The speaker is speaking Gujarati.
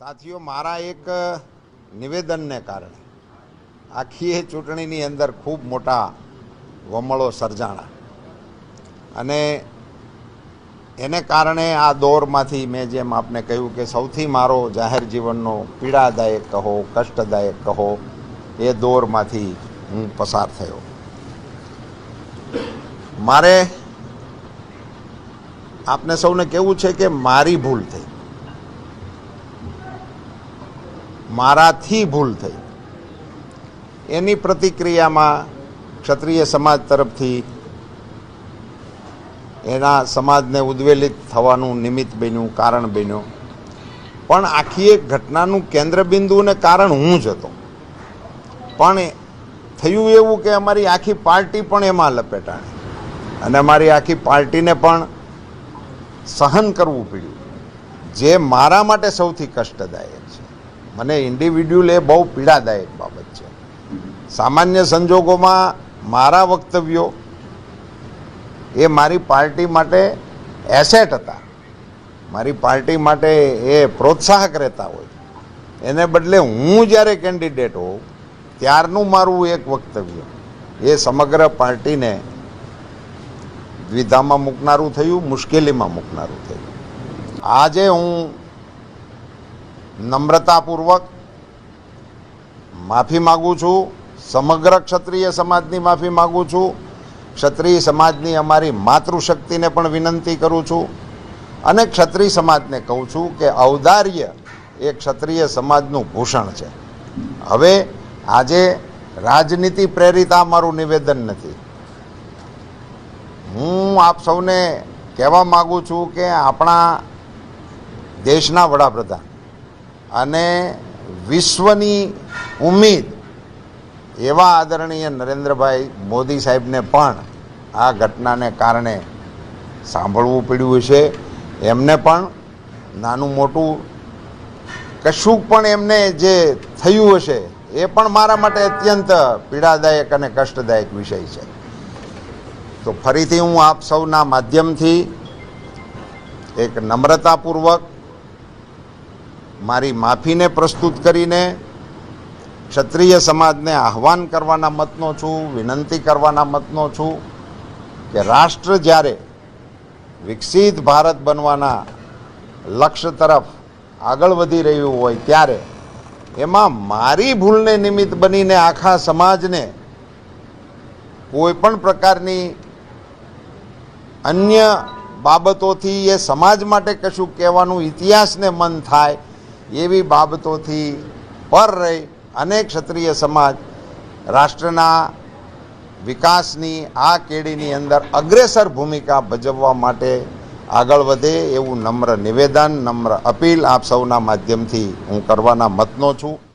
સાથીઓ, મારા એક નિવેદનને કારણે આખી એ ચૂંટણીની અંદર ખૂબ મોટા વમળો સર્જાણા. અને એને કારણે આ દોરમાંથી મેં જેમ આપને કહ્યું કે સૌથી મારો જાહેર જીવનનો પીડાદાયક કહો, કષ્ટદાયક કહો, એ દોરમાંથી હું પસાર થયો. મારે આપને સૌને કહેવું છે કે મારી ભૂલ થઈ. મારાથી ભૂલ થઈ. એની પ્રતિક્રિયામાં ક્ષત્રિય સમાજ તરફથી એના સમાજને ઉદ્વેલિત થવાનું નિમિત્ત બન્યું, કારણ બન્યું. પણ આખી એક ઘટનાનું કેન્દ્રબિંદુ અને કારણ હું જ હતો. પણ થયું એવું કે અમારી આખી પાર્ટી પણ એમાં લપેટાણી. અને અમારી આખી પાર્ટીને પણ સહન કરવું પડ્યું. જે મારા માટે સૌથી કષ્ટદાયક છે. મને ઇન્ડિવિડ્યુઅલ એ બહુ પીડાદાયક બાબત છે. સામાન્ય સંજોગોમાં મારા વક્તવ્યો એ મારી પાર્ટી માટે એસેટ હતા. મારી પાર્ટી માટે એ પ્રોત્સાહક રહેતા હોય. એને બદલે હું જ્યારે કેન્ડિડેટ હોઉં, ત્યારનું મારું એક વક્તવ્ય. એ સમગ્ર પાર્ટીને દ્વિધામાં મૂકનારું થયું, મુશ્કેલીમાં મૂકનારું થયું. આજે હું નમ્રતાપૂર્વક માફી માગું છું, સમગ્ર ક્ષત્રિય સમાજની માફી માગું છું, ક્ષત્રિય સમાજની અમારી માતૃશક્તિને પણ વિનંતી કરું છું અને ક્ષત્રિય સમાજને કહું છું કે ઔદાર્ય એ ક્ષત્રિય સમાજનું ભૂષણ છે. હવે આજે રાજનીતિ પ્રેરિત આ મારું નિવેદન નથી. હું આપ સૌને કહેવા માગું છું કે આપણા દેશના વડાપ્રધાન. અને વિશ્વની ઉમ્મીદ એવા આદરણીય નરેન્દ્રભાઈ મોદી સાહેબને પણ આ ઘટનાને કારણે સાંભળવું પડ્યું છે. એમને પણ નાનું મોટું કશું પણ એમને જે થયું હશે એ પણ મારા માટે અત્યંત પીડાદાયક અને કષ્ટદાયક વિષય છે. તો ફરીથી હું આપ સૌના માધ્યમથી એક નમ્રતાપૂર્વક મારી માફીને પ્રસ્તુત કરીને ક્ષત્રિય સમાજને આહવાન કરવાના મતનો છું, વિનંતી કરવાના મતનો છું કે રાષ્ટ્ર જ્યારે વિકસિત ભારત બનવાના લક્ષ્ય તરફ આગળ વધી રહ્યું હોય ત્યારે એમાં મારી ભૂલને નિમિત્ત બનીને આખા સમાજને કોઈ પણ પ્રકારની અન્ય બાબતોથી એ સમાજ માટે કશું કહેવાનું ઇતિહાસને મન થાય એવી બાબતોથી પર રહી અનેક ક્ષત્રિય સમાજ રાષ્ટ્રના વિકાસની, આ કેડીની અંદર અગ્રેસર ભૂમિકા ભજવવા માટે આગળ વધે એવું નમ્ર નિવેદન, નમ્ર અપીલ આપ સૌના માધ્યમથી હું કરવાના મતનો છું.